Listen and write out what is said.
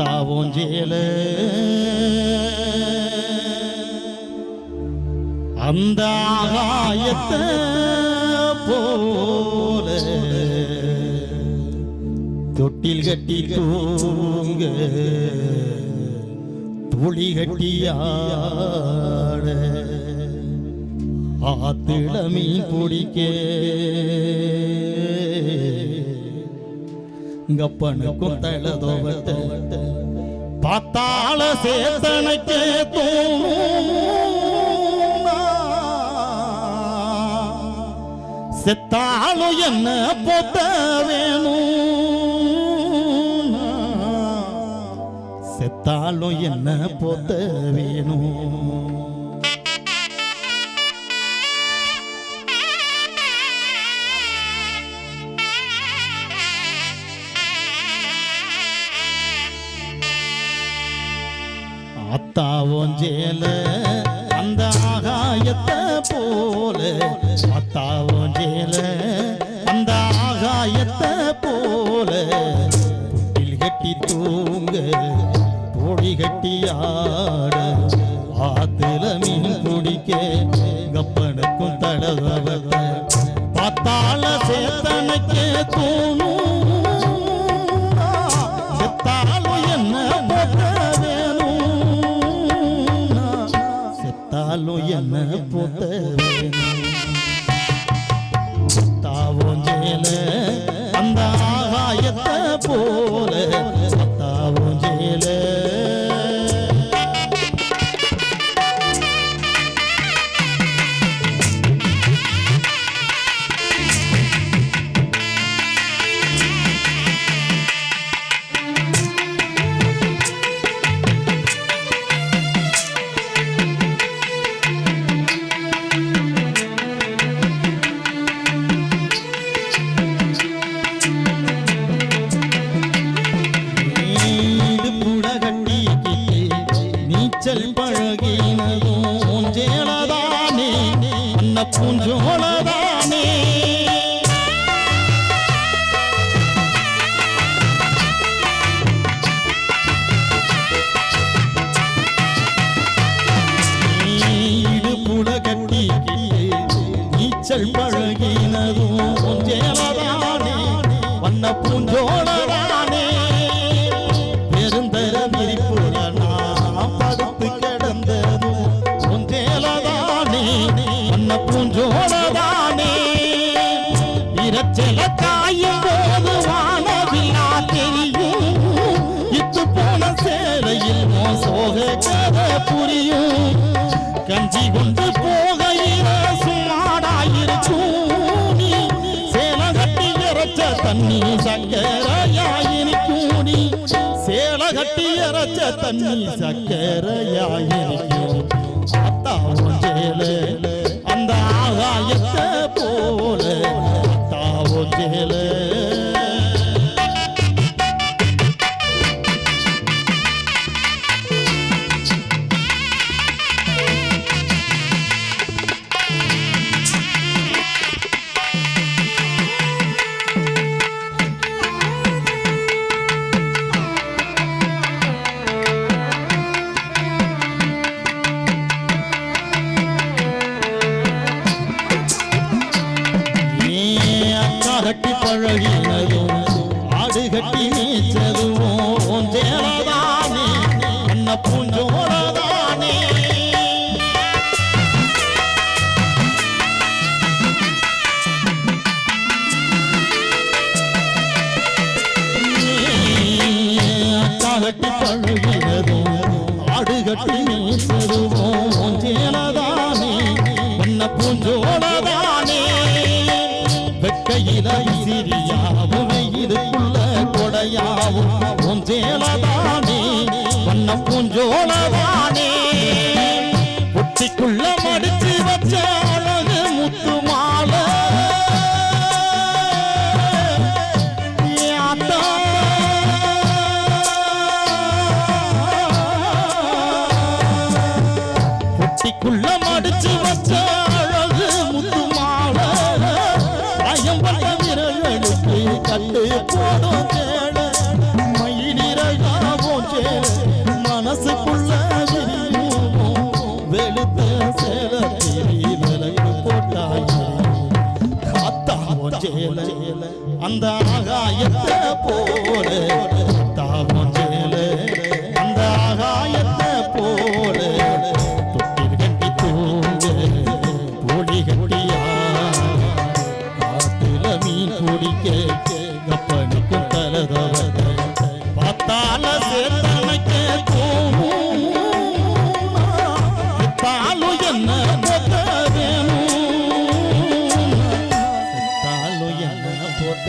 அத்தாவோஞ்சேல அந்த ஆகாயத்தை போல தொட்டில் கட்டி தூங்க துளி கட்டியாட ஆத்திட மீன் பிடிக்க. கப்பனுக்கும் தளதோவட்ட பார்த்தால சேத்தனைக்கே தோணும் செத்தாலும் என்ன பொத்த வேணும் செத்தாலும் என்ன பொத்த வேணும் பத்தாவோஞ்சேல அந்த ஆகாயத்தை போல. பத்தாவோஞ்சேல அந்த ஆகாயத்தை போல. புட்டில் கட்டி தூங்க தோழி கட்டி ஆட. ஆத்துல மீன் பிடிக்க கப்பனுக்கும் தடவட்ட பார்த்தால சேத்தனைக்கே தூ செத்தாலும் উঞ্জ হলা தண்ணி சக்கரையாயினி கூடி சேல கட்டி அரைச்ச தண்ணி சக்கரையாயினிக்கும் அத்தாவும் சேல அந்த ஆகாயத்தை கொஞ்சோடதானே வெக்கையில சிறியாவும் இதுக்குள்ள கொடையாவும் கொஞ்சேலதானே வண்ணம் கொஞ்சோடதானே புட்டிக்குள்ள மடிச்சு வச்ச விரலுக்கு கட்டு போடும் கேள மயிலிரகாவும் கேள மனசுக்குள்ள வெளுத்த சேல விலகு போட்டாய். காத்தா அந்த மனசே தனக்கே போகும் தாலு என்ன போத்த வேணும் தாலு என்ன போத்த